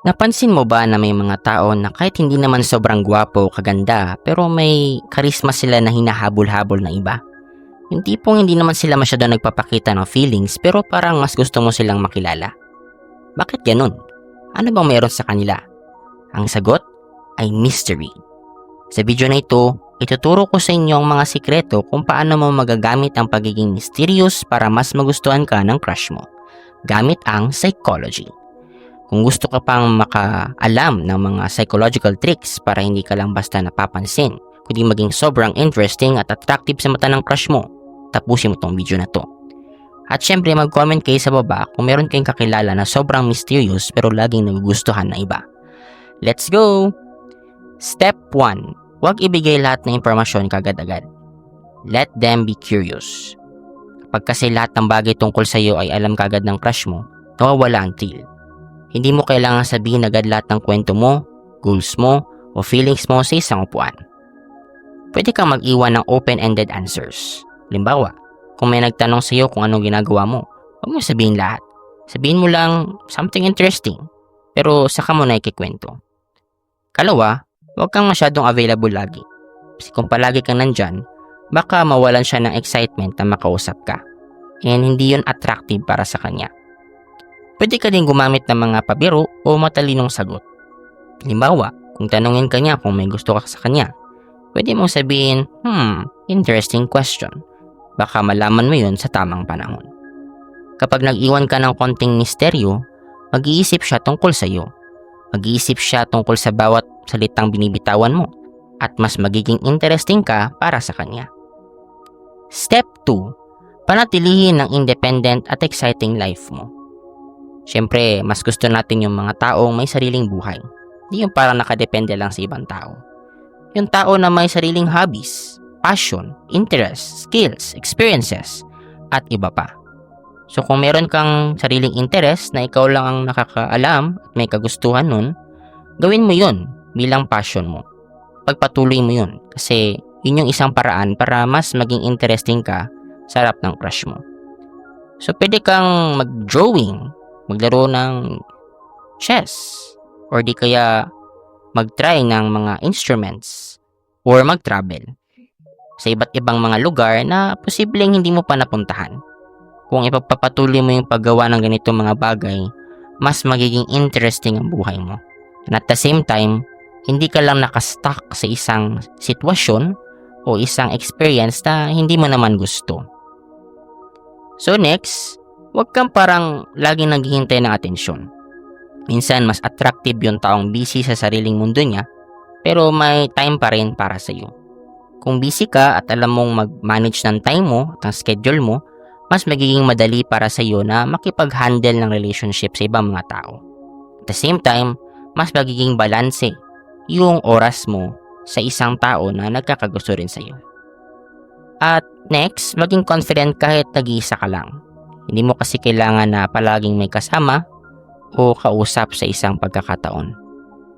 Napansin mo ba na may mga tao na kahit hindi naman sobrang gwapo o kaganda pero may karisma sila na hinahabol-habol na iba? Yung tipong hindi naman sila masyado nagpapakita ng feelings pero parang mas gusto mo silang makilala. Bakit ganun? Ano bang meron sa kanila? Ang sagot ay mystery. Sa video na ito, ituturo ko sa inyo ang mga sikreto kung paano mo magagamit ang pagiging mysterious para mas magustuhan ka ng crush mo. Gamit ang psychology. Kung gusto ka pang makaalam ng mga psychological tricks para hindi ka lang basta napapansin, kundi maging sobrang interesting at attractive sa mata ng crush mo, tapusin mo tong video na to. At syempre mag-comment kayo sa baba kung meron kayong kakilala na sobrang mysterious pero laging nagugustuhan ng iba. Let's go! Step 1. Huwag ibigay lahat ng impormasyon kagad-agad. Let them be curious. Kapag kasi lahat ng bagay tungkol sa iyo ay alam kagad ng crush mo, nawawala ang thrill. Hindi mo kailangan sabihin agad lahat ng kwento mo, goals mo, o feelings mo sa isang upuan. Pwede kang mag-iwan ng open-ended answers. Limbawa, kung may nagtanong sa iyo kung anong ginagawa mo, huwag mo sabihin lahat. Sabihin mo lang something interesting, pero saka mo na ikikwento. Kalawa, huwag kang masyadong available lagi. Kasi kung palagi kang nandyan, baka mawalan siya ng excitement na makausap ka. And hindi yun attractive para sa kanya. Pwede ka din gumamit ng mga pabiro o matalinong sagot. Halimbawa, kung tanungin ka niya kung may gusto ka sa kanya, pwede mong sabihin, hmm, interesting question. Baka malaman mo yun sa tamang panahon. Kapag nag-iwan ka ng konting misteryo, mag-iisip siya tungkol sa iyo. Mag-iisip siya tungkol sa bawat salitang binibitawan mo at mas magiging interesting ka para sa kanya. Step 2. Panatilihin ng independent at exciting life mo. Siyempre, mas gusto natin yung mga taong may sariling buhay. Hindi yung parang nakadepende lang sa ibang tao. Yung tao na may sariling hobbies, passion, interests, skills, experiences, at iba pa. So kung meron kang sariling interest na ikaw lang ang nakakaalam at may kagustuhan nun, gawin mo yun bilang passion mo. Pagpatuloy mo yun kasi yun yung isang paraan para mas maging interesting ka sa harap ng crush mo. So pwede kang mag-drawing, maglaro ng chess, or di kaya mag-try ng mga instruments, or mag-travel sa iba't ibang mga lugar na posibleng hindi mo pa napuntahan. Kung ipagpapatuloy mo yung paggawa ng ganitong mga bagay, mas magiging interesting ang buhay mo. And at the same time, hindi ka lang nakastuck sa isang sitwasyon o isang experience na hindi mo naman gusto. So next, huwag kang parang laging naghihintay ng atensyon. Minsan mas attractive yung taong busy sa sariling mundo niya, pero may time pa rin para sa iyo. Kung busy ka at alam mong mag-manage ng time mo at ng schedule mo, mas magiging madali para sa iyo na makipag-handle ng relationship sa ibang mga tao. At the same time, mas magiging balanse yung oras mo sa isang tao na nagkakagusto rin sa iyo. At next, maging confident kahit nag-iisa ka lang. Hindi mo kasi kailangan na palaging may kasama o kausap sa isang pagkakataon.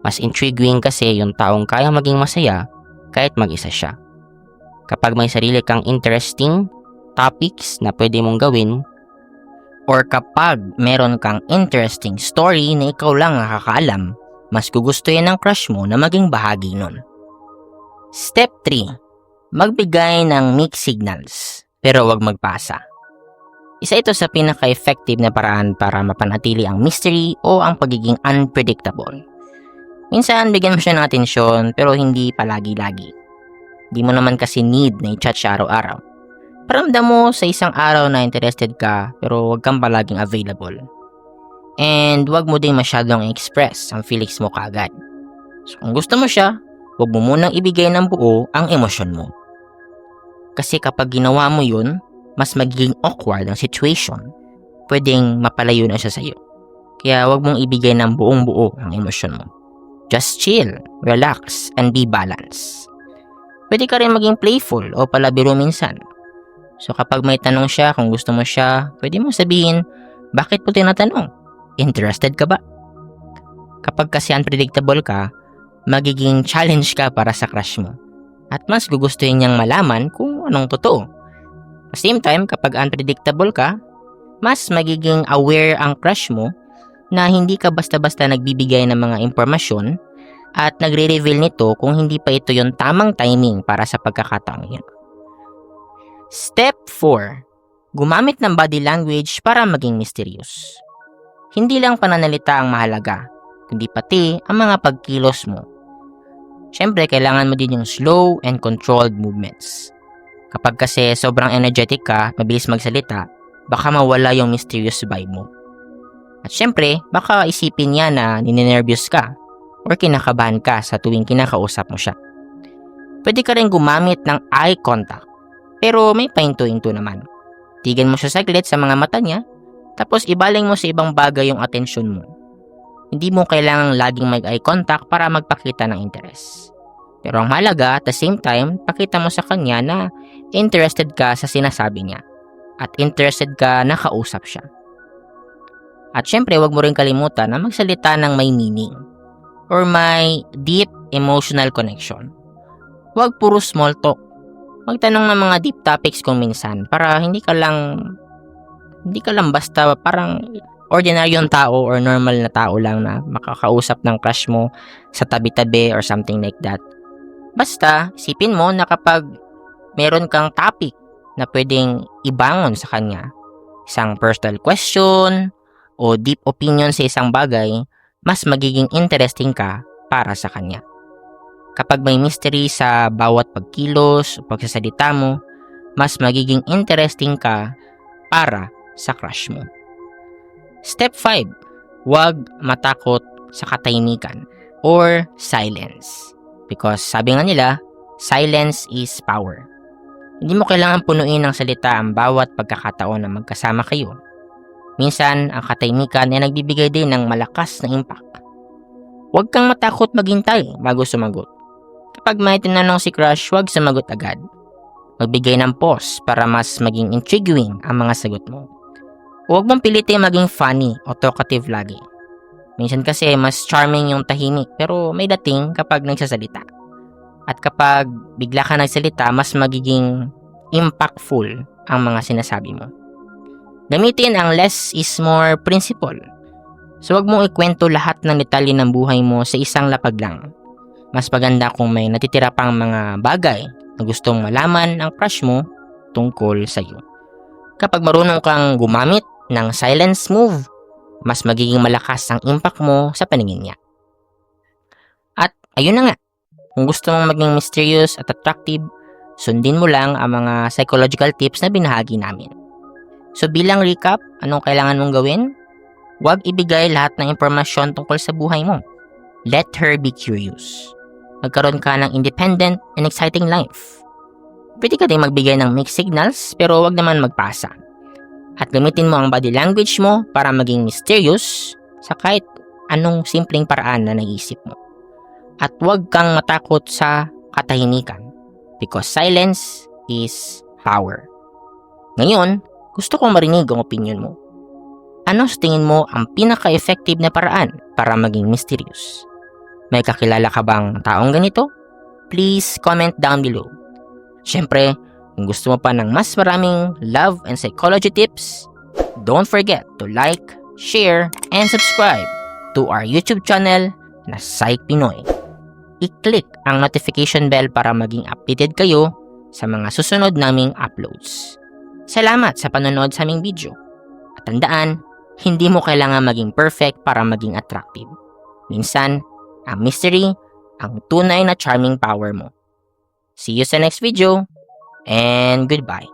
Mas intriguing kasi yung taong kaya maging masaya kahit mag-isa siya. Kapag may sarili kang interesting topics na pwede mong gawin or kapag meron kang interesting story na ikaw lang nakakaalam, mas gugustuhin ng crush mo na maging bahagi nun. Step 3. Magbigay ng mixed signals, pero wag magpasa. Isa ito sa pinaka-effective na paraan para mapanatili ang mystery o ang pagiging unpredictable. Minsan, bigyan mo siya ng atensyon pero hindi palagi-lagi. Di mo naman kasi need na i-chat siya araw-araw. Paramdam mo sa isang araw na interested ka pero wag kang palaging available. And wag mo din masyadong express ang feelings mo kaagad. So kung gusto mo siya, wag mo munang ibigay ng buo ang emosyon mo. Kasi kapag ginawa mo yun, mas magiging awkward ang situation. Pwedeng mapalayo na siya sa'yo. Kaya wag mong ibigay ng buong buo ang emosyon mo. Just chill, relax, and be balanced. Pwede ka rin maging playful o palabiro minsan. So kapag may tanong siya kung gusto mo siya, pwede mo sabihin, bakit po tinatanong? Interested ka ba? Kapag kasi unpredictable ka, magiging challenge ka para sa crush mo. At mas gugustuhin niyang malaman kung anong totoo. At same time, kapag unpredictable ka, mas magiging aware ang crush mo na hindi ka basta-basta nagbibigay ng mga impormasyon at nagre-reveal nito kung hindi pa ito yung tamang timing para sa pagkakataong yun. Step 4. Gumamit ng body language para maging mysterious. Hindi lang pananalita ang mahalaga, kundi pati ang mga pagkilos mo. Siyempre, kailangan mo din yung slow and controlled movements. Kapag kasi sobrang energetic ka, mabilis magsalita, baka mawala yung mysterious vibe mo. At syempre, baka isipin niya na ninenervyos ka or kinakabahan ka sa tuwing kinakausap mo siya. Pwede ka rin gumamit ng eye contact, pero may pahinto-hinto naman. Tigan mo siya saglit sa mga mata niya, tapos ibaling mo sa ibang bagay yung atensyon mo. Hindi mo kailangang laging mag eye contact para magpakita ng interes. Pero ang mahalaga, at the same time, pakita mo sa kanya na interested ka sa sinasabi niya at interested ka na kausap siya. At syempre, wag mo rin kalimutan na magsalita ng may meaning or may deep emotional connection. Huwag puro small talk. Magtanong ng mga deep topics kung minsan para hindi ka lang hindi ka lang basta parang ordinaryong tao or normal na tao lang na makakausap ng crush mo sa tabi-tabi or something like that. Basta, isipin mo na kapag meron kang topic na pwedeng ibangon sa kanya, isang personal question o deep opinion sa isang bagay, mas magiging interesting ka para sa kanya. Kapag may mystery sa bawat pagkilos o pagsasalita mo, mas magiging interesting ka para sa crush mo. Step 5. Huwag matakot sa katahimikan or silence. Because sabi nga nila, silence is power. Hindi mo kailangan punuin ng salita ang bawat pagkakataon na magkasama kayo. Minsan, ang katahimikan ay nagbibigay din ng malakas na impact. Huwag kang matakot maghintay bago sumagot. Kapag may tinanong si crush, huwag sumagot agad. Magbigay ng pause para mas maging intriguing ang mga sagot mo. Huwag mong pilitin maging funny o talkative lagi. Minsan kasi mas charming yung tahimik pero may dating kapag nagsasalita. At kapag bigla ka nagsalita, mas magiging impactful ang mga sinasabi mo. Gamitin ang less is more principle. So wag mong ikwento lahat ng detalye ng buhay mo sa isang lapag lang. Mas maganda kung may natitira pang mga bagay na gustong malaman ang crush mo tungkol sa iyo. Kapag marunong kang gumamit ng silence move, mas magiging malakas ang impact mo sa paningin niya. At ayun na nga, kung gusto mong maging mysterious at attractive, sundin mo lang ang mga psychological tips na binahagi namin. So bilang recap, anong kailangan mong gawin? Huwag ibigay lahat ng impormasyon tungkol sa buhay mo. Let her be curious. Magkaroon ka ng independent and exciting life. Pwede ka din magbigay ng mixed signals pero huwag naman magpasa. At gamitin mo ang body language mo para maging mysterious sa kahit anong simpleng paraan na naisip mo. At huwag kang matakot sa katahimikan because silence is power. Ngayon, gusto kong marinig ang opinion mo. Ano sa tingin mo ang pinaka-effective na paraan para maging mysterious? May kakilala ka bang taong ganito? Please comment down below. Siyempre, kung gusto mo pa ng mas maraming love and psychology tips, don't forget to like, share, and subscribe to our YouTube channel na Psych Pinoy. I-click ang notification bell para maging updated kayo sa mga susunod naming uploads. Salamat sa panonood sa aming video. At tandaan, hindi mo kailangan maging perfect para maging attractive. Minsan, ang mystery, ang tunay na charming power mo. See you sa next video, and goodbye.